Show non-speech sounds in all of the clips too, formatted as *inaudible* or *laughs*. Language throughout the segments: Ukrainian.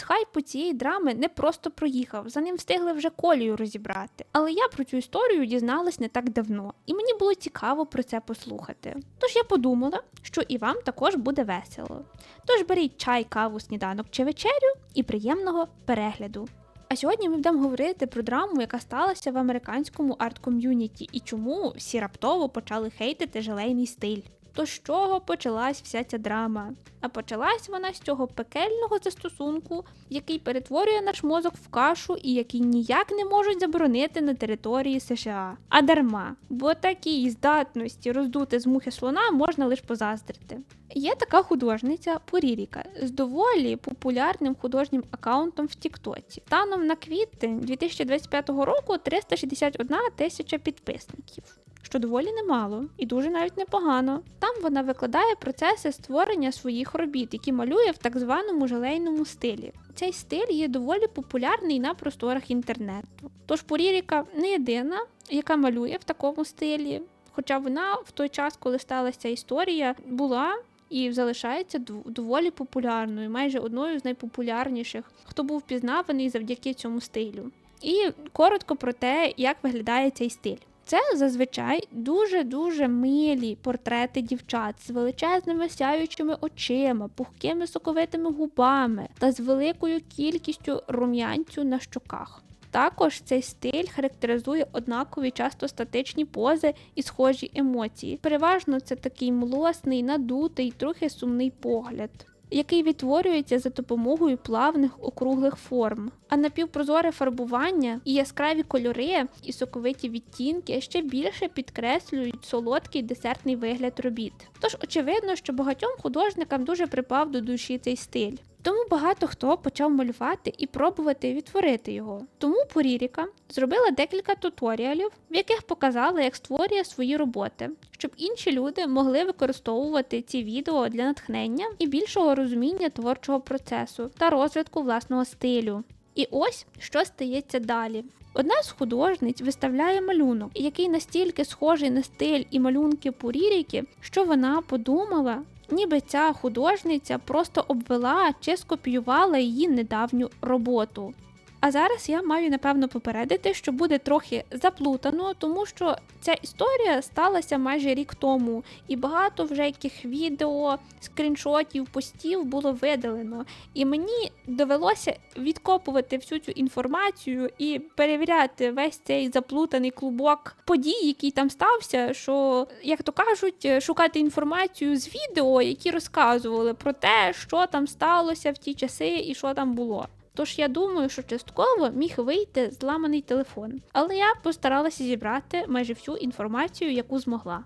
Градус хайпу цієї драми не просто проїхав, за ним встигли вже колію розібрати. Але я про цю історію дізналась не так давно, і мені було цікаво про це послухати. Тож я подумала, що і вам також буде весело. Тож беріть чай, каву, сніданок чи вечерю і приємного перегляду. А сьогодні ми будемо говорити про драму, яка сталася в американському арт-ком'юніті, і чому всі раптово почали хейтити желейний стиль. То з чого почалась вся ця драма? А почалась вона з цього пекельного застосунку, який перетворює наш мозок в кашу і який ніяк не можуть заборонити на території США. А дарма, бо такій здатності роздути з мухи слона можна лише позаздрити. Є така художниця Поріріка з доволі популярним художнім аккаунтом в Тіктоці. Станом на квітень 2025 року 361 тисяча підписників. Що доволі немало і дуже навіть непогано. Там вона викладає процеси створення своїх робіт, які малює в так званому желейному стилі. Цей стиль є доволі популярний на просторах інтернету. Тож Поріріка не єдина, яка малює в такому стилі. Хоча вона в той час, коли сталася історія, була і залишається доволі популярною, майже одною з найпопулярніших, хто був впізнаваний завдяки цьому стилю. І коротко про те, як виглядає цей стиль. Це зазвичай дуже-дуже милі портрети дівчат з величезними сяючими очима, пухкими соковитими губами та з великою кількістю рум'янцю на щоках. Також цей стиль характеризує однакові часто статичні пози і схожі емоції. Переважно це такий млосний, надутий, трохи сумний погляд. Який відтворюється за допомогою плавних округлих форм, а напівпрозоре фарбування і яскраві кольори і соковиті відтінки ще більше підкреслюють солодкий десертний вигляд робіт. Тож очевидно, що багатьом художникам дуже припав до душі цей стиль. Тому багато хто почав малювати і пробувати відтворити його. Тому Поріріка зробила декілька туторіалів, в яких показала, як створює свої роботи, щоб інші люди могли використовувати ці відео для натхнення і більшого розуміння творчого процесу та розвитку власного стилю. І ось що стається далі. Одна з художниць виставляє малюнок, який настільки схожий на стиль і малюнки Поріріки, що вона подумала, ніби ця художниця просто обвела чи скопіювала її недавню роботу. А зараз я маю напевно попередити, що буде трохи заплутано, тому що ця історія сталася майже рік тому, і багато вже яких відео, скріншотів, постів було видалено. І мені довелося відкопувати всю цю інформацію і перевіряти весь цей заплутаний клубок подій, який там стався. Що, як то кажуть, шукати інформацію з відео, які розказували про те, що там сталося в ті часи і що там було. Тож я думаю, що частково міг вийти зламаний телефон, але я постаралася зібрати майже всю інформацію, яку змогла.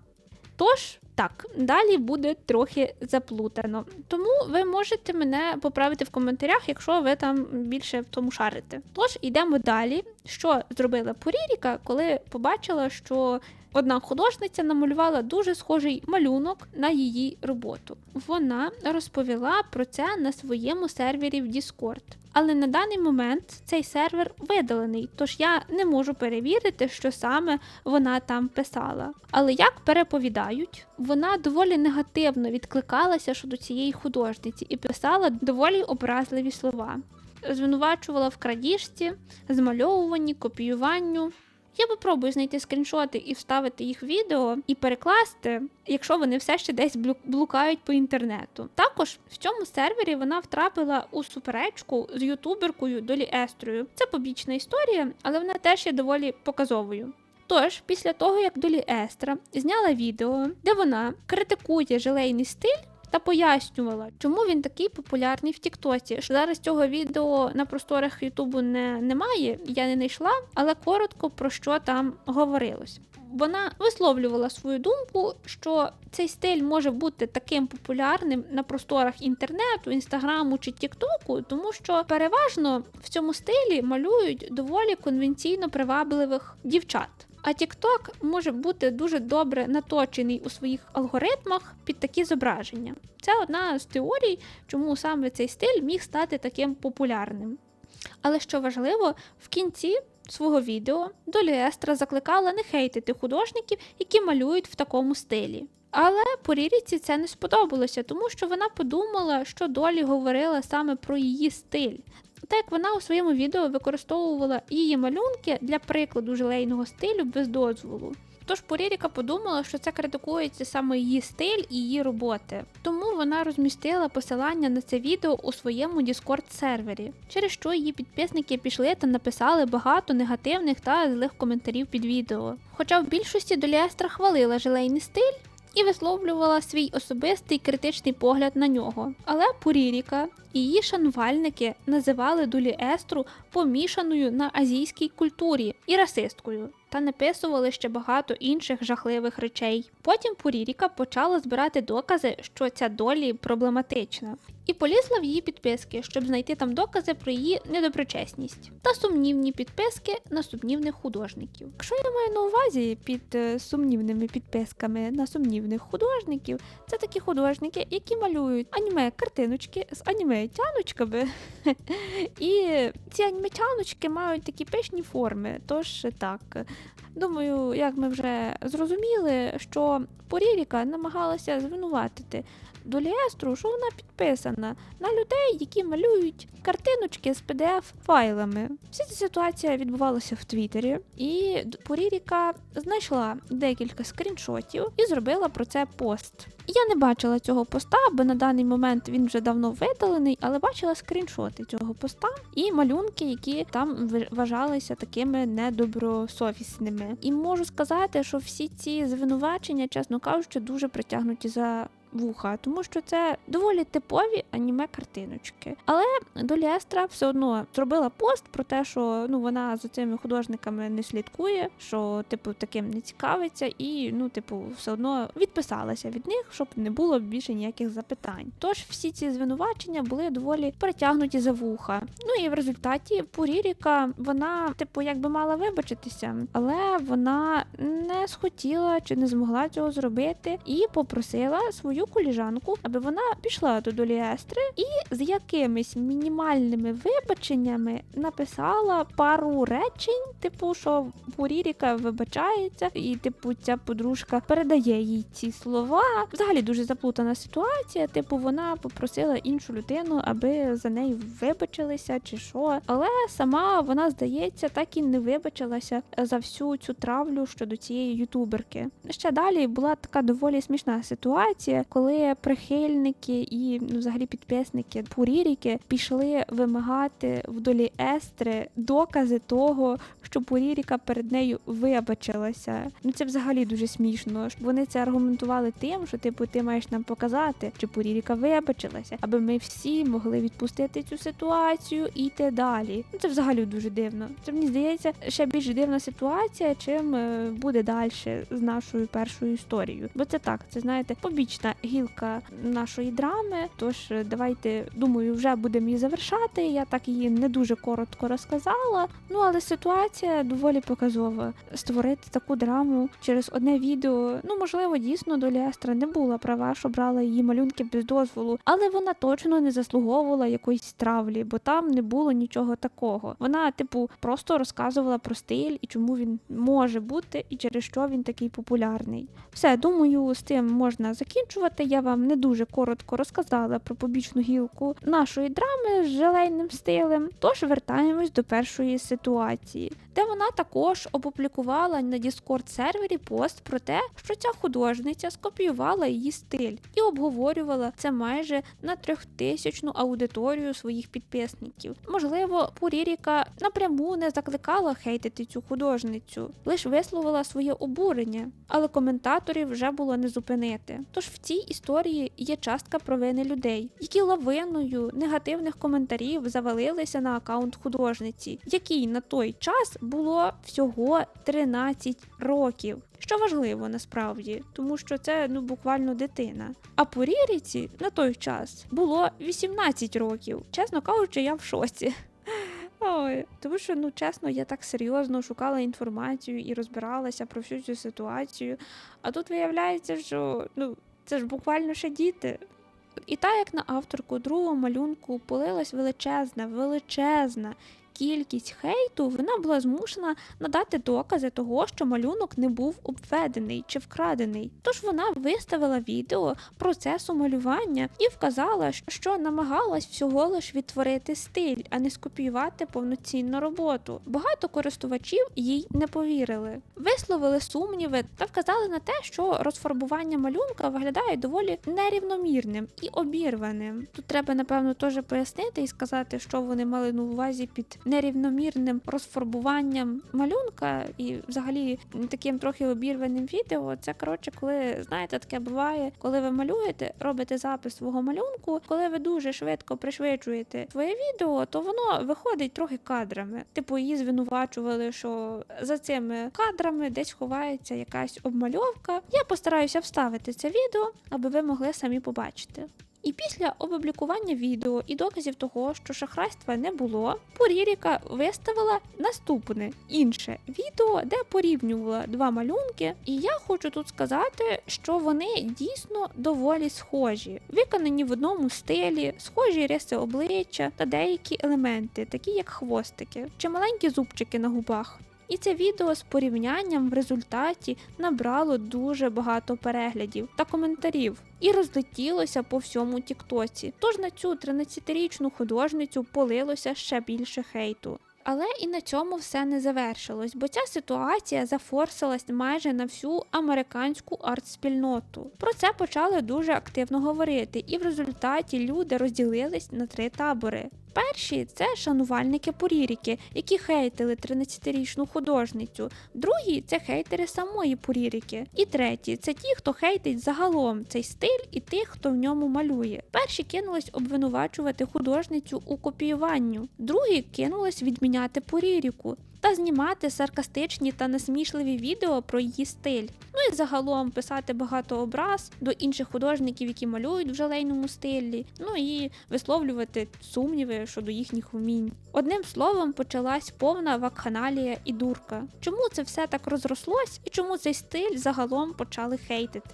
Тож, так, далі буде трохи заплутано. Тому ви можете мене поправити в коментарях, якщо ви там більше в тому шарите. Тож йдемо далі. Що зробила Поріріка, коли побачила, що одна художниця намалювала дуже схожий малюнок на її роботу. Вона розповіла про це на своєму сервері в Discord. Але на даний момент цей сервер видалений, тож я не можу перевірити, що саме вона там писала. Але як переповідають, вона доволі негативно відкликалася щодо цієї художниці і писала доволі образливі слова. Звинувачувала в крадіжці, змальовуванні, копіюванню. Я попробую знайти скріншоти і вставити їх в відео і перекласти, якщо вони все ще десь блукають по інтернету. Також в цьому сервері вона втрапила у суперечку з ютуберкою Долі Естрою. Це побічна історія, але вона теж є доволі показовою. Тож, після того, як Долі Естра зняла відео, де вона критикує желейний стиль. Та пояснювала, чому він такий популярний в Тіктоці. Зараз цього відео на просторах Ютубу не, немає, я не знайшла, але коротко про що там говорилось. Вона висловлювала свою думку, що цей стиль може бути таким популярним на просторах інтернету, інстаграму чи Тіктоку, тому що переважно в цьому стилі малюють доволі конвенційно привабливих дівчат. А TikTok може бути дуже добре наточений у своїх алгоритмах під такі зображення. Це одна з теорій, чому саме цей стиль міг стати таким популярним. Але що важливо, в кінці свого відео Долі Естра закликала не хейтити художників, які малюють в такому стилі. Але Поріріці це не сподобалося, тому що вона подумала, що Долі говорила саме про її стиль. Так вона у своєму відео використовувала її малюнки для прикладу желейного стилю без дозволу. Тож Поріріка подумала, що це критикується саме її стиль і її роботи. Тому вона розмістила посилання на це відео у своєму Discord сервері, через що її підписники пішли та написали багато негативних та злих коментарів під відео. Хоча в більшості Доліестра хвалила желейний стиль. І висловлювала свій особистий критичний погляд на нього. Але Пуріріка і її шанувальники називали Дулі Естру помішаною на азійській культурі і расисткою та написували ще багато інших жахливих речей. Потім Пуріріка почала збирати докази, що ця долі проблематична, і полізла в її підписки, щоб знайти там докази про її недоброчесність та сумнівні підписки на сумнівних художників. Якщо я маю на увазі під е, сумнівними підписками на сумнівних художників, це такі художники, які малюють аніме картиночки з аніме тяночками. *laughs* І ці аніме тяночки мають такі пишні форми. Тож так. Думаю, як ми вже зрозуміли, що Поріріка намагалася звинуватити Доліестру, що вона підписана на людей, які малюють картиночки з pdf файлами. Вся ця ситуація відбувалася в Твіттері, і Поріріка знайшла декілька скріншотів і зробила про це пост. Я не бачила цього поста, бо на даний момент він вже давно видалений, але бачила скріншоти цього поста і малюнки, які там вважалися такими недобросовісними. І можу сказати, що всі ці звинувачення, чесно кажучи, дуже притягнуті за вуха, тому що це доволі типові аніме картиночки. Але Долі Естра все одно зробила пост про те, що ну вона за цими художниками не слідкує, що типу таким не цікавиться, і ну, типу, все одно відписалася від них, щоб не було більше ніяких запитань. Тож всі ці звинувачення були доволі притягнуті за вуха. Ну і в результаті Пуріріка вона, типу, якби мала вибачитися, але вона не схотіла чи не змогла цього зробити і попросила свою коліжанку, аби вона пішла до Доліестри і з якимись мінімальними вибаченнями написала пару речень, типу, що Пуріріка вибачається, і типу ця подружка передає їй ці слова. Взагалі дуже заплутана ситуація. Типу, вона попросила іншу людину, аби за неї вибачилися чи що. Але сама вона здається так і не вибачилася за всю цю травлю щодо цієї ютуберки. Ще далі була така доволі смішна ситуація, коли прихильники і ну, взагалі підписники Пуріріки пішли вимагати в долі Естри докази того, що Пуріріка перед нею вибачилася. Ну це взагалі дуже смішно. Вони це аргументували тим, що типу ти маєш нам показати, чи Пуріріка вибачилася, аби ми всі могли відпустити цю ситуацію і йти далі. Ну це взагалі дуже дивно. Це мені здається ще більш дивна ситуація, чим е, буде далі з нашою першою історією. Бо це так, це знаєте, побічна гілка нашої драми. Тож е, давайте думаю, вже будемо її завершати. Я так її не дуже коротко розказала. Ну але ситуація доволі показова. Створити таку драму через одне відео. Ну можливо, дійсно доля Естра не була права, що брала її малюнки без дозволу, але вона точно не заслуговувала якоїсь травлі, бо там не було нічого такого. Вона, типу, просто розказувала про стиль і чому він може бути, і через що він такий популярний. Все, думаю, з цим можна закінчувати. Я вам не дуже коротко розказала про побічну гілку нашої драми з желейним стилем. Тож вертаємось до першої ситуації, де вона також опублікувала на Discord сервері пост про те, що ця художниця скопіювала її стиль і обговорювала це майже на трьохтисячну аудиторію своїх підписників. Можливо, Пуріріка напряму не закликала хейтити цю художницю, лише висловила своє обурення, але коментаторів вже було не зупинити. Тож в цій історії є частка провини людей, які лавиною негативних коментарів завалилися на аккаунт художниці, якій на той час було всього 13 років. Що важливо насправді, тому що це ну буквально дитина. А по Ріріці на той час було 18 років. Чесно кажучи, я в шоці. *laughs* Ой, тому що, ну чесно, я так серйозно шукала інформацію і розбиралася про всю цю ситуацію. А тут виявляється, що ну це ж буквально ще діти. І так як на авторку другого малюнку полилась величезна, величезна кількість хейту, вона була змушена надати докази того, що малюнок не був обведений чи вкрадений. Тож вона виставила відео процесу малювання і вказала, що намагалась всього лиш відтворити стиль, а не скопіювати повноцінну роботу. Багато користувачів їй не повірили, висловили сумніви та вказали на те, що розфарбування малюнка виглядає доволі нерівномірним і обірваним. Тут треба напевно теж пояснити і сказати, що вони мали на увазі під нерівномірним розфарбуванням малюнка і взагалі таким трохи обірваним відео. Це коротше, коли знаєте, таке буває, коли ви малюєте, робите запис свого малюнку. Коли ви дуже швидко пришвидшуєте своє відео, то воно виходить трохи кадрами. Типу, її звинувачували, що за цими кадрами десь ховається якась обмальовка. Я постараюся вставити це відео, аби ви могли самі побачити. І після опублікування відео і доказів того, що шахрайства не було, Поріріка виставила наступне інше відео, де порівнювала два малюнки. І я хочу тут сказати, що вони дійсно доволі схожі, виконані в одному стилі, схожі риси обличчя та деякі елементи, такі як хвостики чи маленькі зубчики на губах. І це відео з порівнянням в результаті набрало дуже багато переглядів та коментарів і розлетілося по всьому Тіктоці. Тож на цю 13-річну художницю полилося ще більше хейту. Але і на цьому все не завершилось, бо ця ситуація зафорсилась майже на всю американську арт-спільноту. Про це почали дуже активно говорити, і в результаті люди розділились на три табори. Перші це шанувальники Поріріки, які хейтили 13-річну художницю. Другі це хейтери самої Поріріки. І треті це ті, хто хейтить загалом цей стиль і тих, хто в ньому малює. Перші кинулись обвинувачувати художницю у копіюванню, другі кинулись відміняти Поріріку. Та знімати саркастичні та насмішливі відео про її стиль. Ну і загалом писати багато образ до інших художників, які малюють в жалейному стилі, ну і висловлювати сумніви щодо їхніх вмінь. Одним словом, почалась повна вакханалія і дурка. Чому це все так розрослось і чому цей стиль загалом почали хейтити?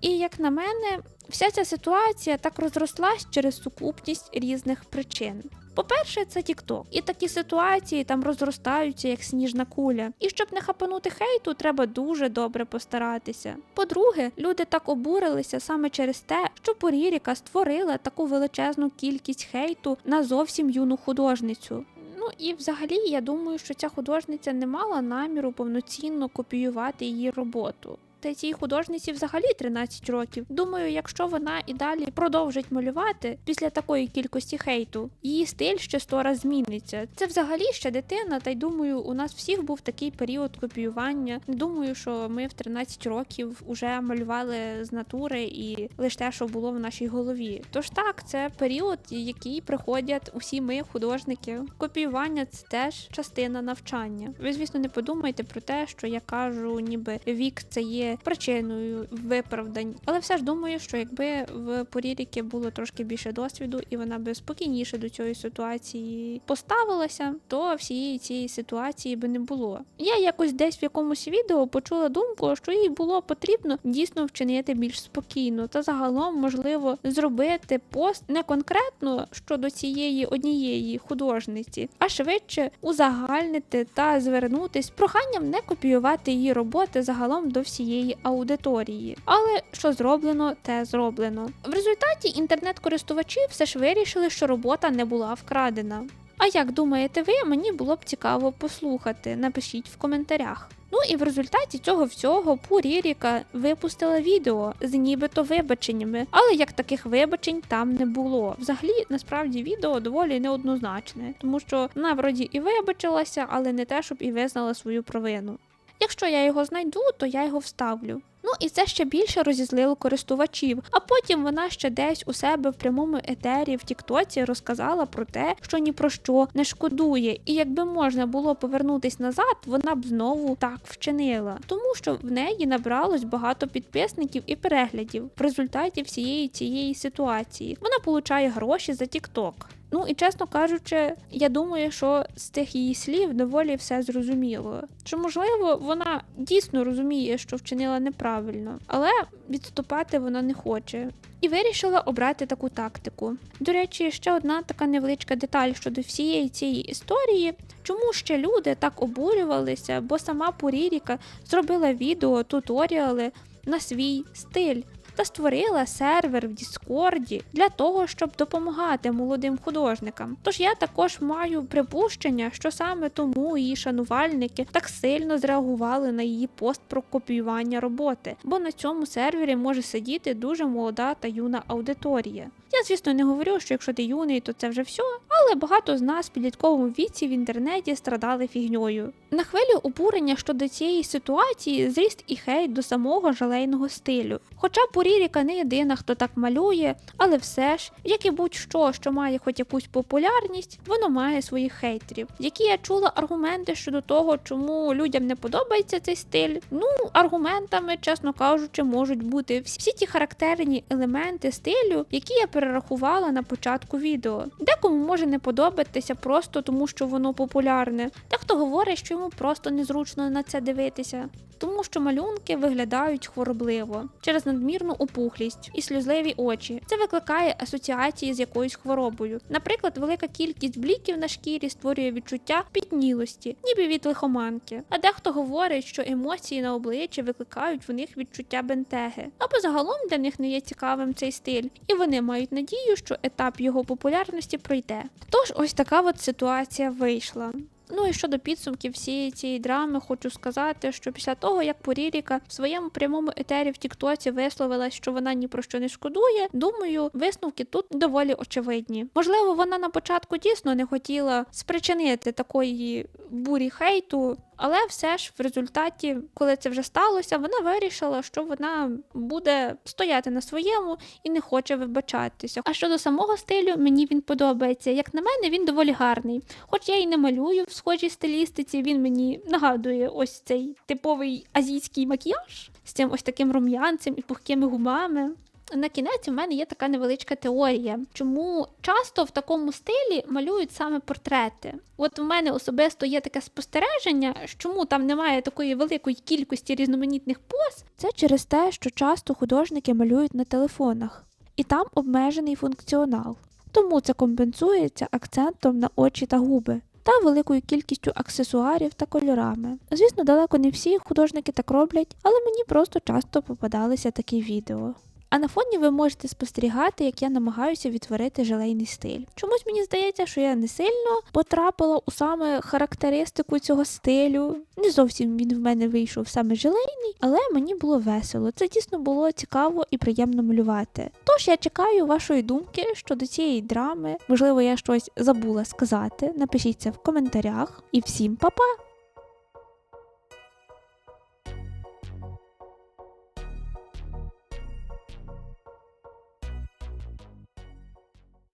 І як на мене, вся ця ситуація так розрослась через сукупність різних причин. По-перше, це TikTok. І такі ситуації там розростаються як сніжна куля. І щоб не хапанути хейту, треба дуже добре постаратися. По-друге, люди так обурилися саме через те, що Поріріка створила таку величезну кількість хейту на зовсім юну художницю. Ну і взагалі я думаю, що ця художниця не мала наміру повноцінно копіювати її роботу. Та цій художниці взагалі 13 років. Думаю, якщо вона і далі продовжить малювати після такої кількості хейту, її стиль ще сто раз зміниться. Це взагалі ще дитина, та й думаю, у нас всіх був такий період копіювання. Не думаю, що ми в 13 років вже малювали з натури і лише те, що було в нашій голові. Тож так, це період, який приходять усі ми, художники. Копіювання це теж частина навчання. Ви, звісно, не подумайте про те, що я кажу, ніби вік це є причиною виправдань. Але все ж думаю, що якби в Поріріки було трошки більше досвіду, і вона би спокійніше до цієї ситуації поставилася, то всієї цієї ситуації би не було. Я якось десь в якомусь відео почула думку, що їй було потрібно дійсно вчинити більш спокійно, та загалом можливо зробити пост не конкретно щодо цієї однієї художниці, а швидше узагальнити та звернутись проханням не копіювати її роботи загалом до всієї аудиторії. Але що зроблено, те зроблено. В результаті інтернет-користувачі все ж вирішили, що робота не була вкрадена. А як думаєте ви, мені було б цікаво послухати, напишіть в коментарях. Ну і в результаті цього всього Пуріріка випустила відео з нібито вибаченнями, але як таких вибачень там не було. Взагалі, насправді, відео доволі неоднозначне, тому що вона вроді і вибачилася, але не те, щоб і визнала свою провину. Якщо я його знайду, то я його вставлю. Ну і це ще більше розізлило користувачів. А потім вона ще десь у себе в прямому етері в Тіктоці розказала про те, що ні про що не шкодує. І якби можна було повернутись назад, вона б знову так вчинила, тому що в неї набралось багато підписників і переглядів в результаті всієї цієї ситуації. Вона получає гроші за Тікток. Ну і чесно кажучи, я думаю, що з тих її слів доволі все зрозуміло. Що можливо, вона дійсно розуміє, що вчинила неправильно, але відступати вона не хоче. І вирішила обрати таку тактику. До речі, ще одна така невеличка деталь щодо всієї цієї історії. Чому ще люди так обурювалися, бо сама Пуріріка зробила відео, туторіали на свій стиль та створила сервер в Діскорді для того, щоб допомагати молодим художникам. Тож я також маю припущення, що саме тому її шанувальники так сильно зреагували на її пост про копіювання роботи, бо на цьому сервері може сидіти дуже молода та юна аудиторія. Я, звісно, не говорю, що якщо ти юний, то це вже все, але багато з нас в підлітковому віці в інтернеті страдали фігньою. На хвилю обурення щодо цієї ситуації зріст і хейт до самого жалейного стилю. Хоча Поріріка не єдина, хто так малює, але все ж, як і будь-що, що має хоч якусь популярність, воно має своїх хейтерів. Які я чула аргументи щодо того, чому людям не подобається цей стиль. Ну, аргументами, чесно кажучи, можуть бути всі ті характерні елементи стилю, які я перерахувала на початку відео. Декому може не подобатися просто тому, що воно популярне. Дехто говорить, що йому просто незручно на це дивитися. Тому що малюнки виглядають хворобливо через надмірну опухлість і сльозливі очі. Це викликає асоціації з якоюсь хворобою. Наприклад, велика кількість бліків на шкірі створює відчуття піднілості, ніби від лихоманки. А дехто говорить, що емоції на обличчі викликають в них відчуття бентеги, або загалом для них не є цікавим цей стиль, і вони мають надію, що етап його популярності пройде. Тож ось така от ситуація вийшла. Ну і щодо підсумків всієї цієї драми, хочу сказати, що після того, як Поріріка в своєму прямому етері в Тіктоці висловилась, що вона ні про що не шкодує, думаю, висновки тут доволі очевидні. Можливо, вона на початку дійсно не хотіла спричинити такої бурі хейту. Але все ж в результаті, коли це вже сталося, вона вирішила, що вона буде стояти на своєму і не хоче вибачатися. А щодо самого стилю, мені він подобається. Як на мене, він доволі гарний. Хоч я і не малюю в схожій стилістиці, він мені нагадує ось цей типовий азійський макіяж з цим ось таким рум'янцем і пухкими губами. На кінець у мене є така невеличка теорія, чому часто в такому стилі малюють саме портрети. От у мене особисто є таке спостереження, чому там немає такої великої кількості різноманітних поз. Це через те, що часто художники малюють на телефонах, і там обмежений функціонал. Тому це компенсується акцентом на очі та губи. Та великою кількістю аксесуарів та кольорами. Звісно, далеко не всі художники так роблять, але мені просто часто попадалися такі відео. А на фоні ви можете спостерігати, як я намагаюся відтворити желейний стиль. Чомусь мені здається, що я не сильно потрапила у саме характеристику цього стилю. Не зовсім він в мене вийшов саме желейний, але мені було весело. Це дійсно було цікаво і приємно малювати. Тож я чекаю вашої думки щодо цієї драми. Можливо, я щось забула сказати. Напишіть це в коментарях. І всім па-па!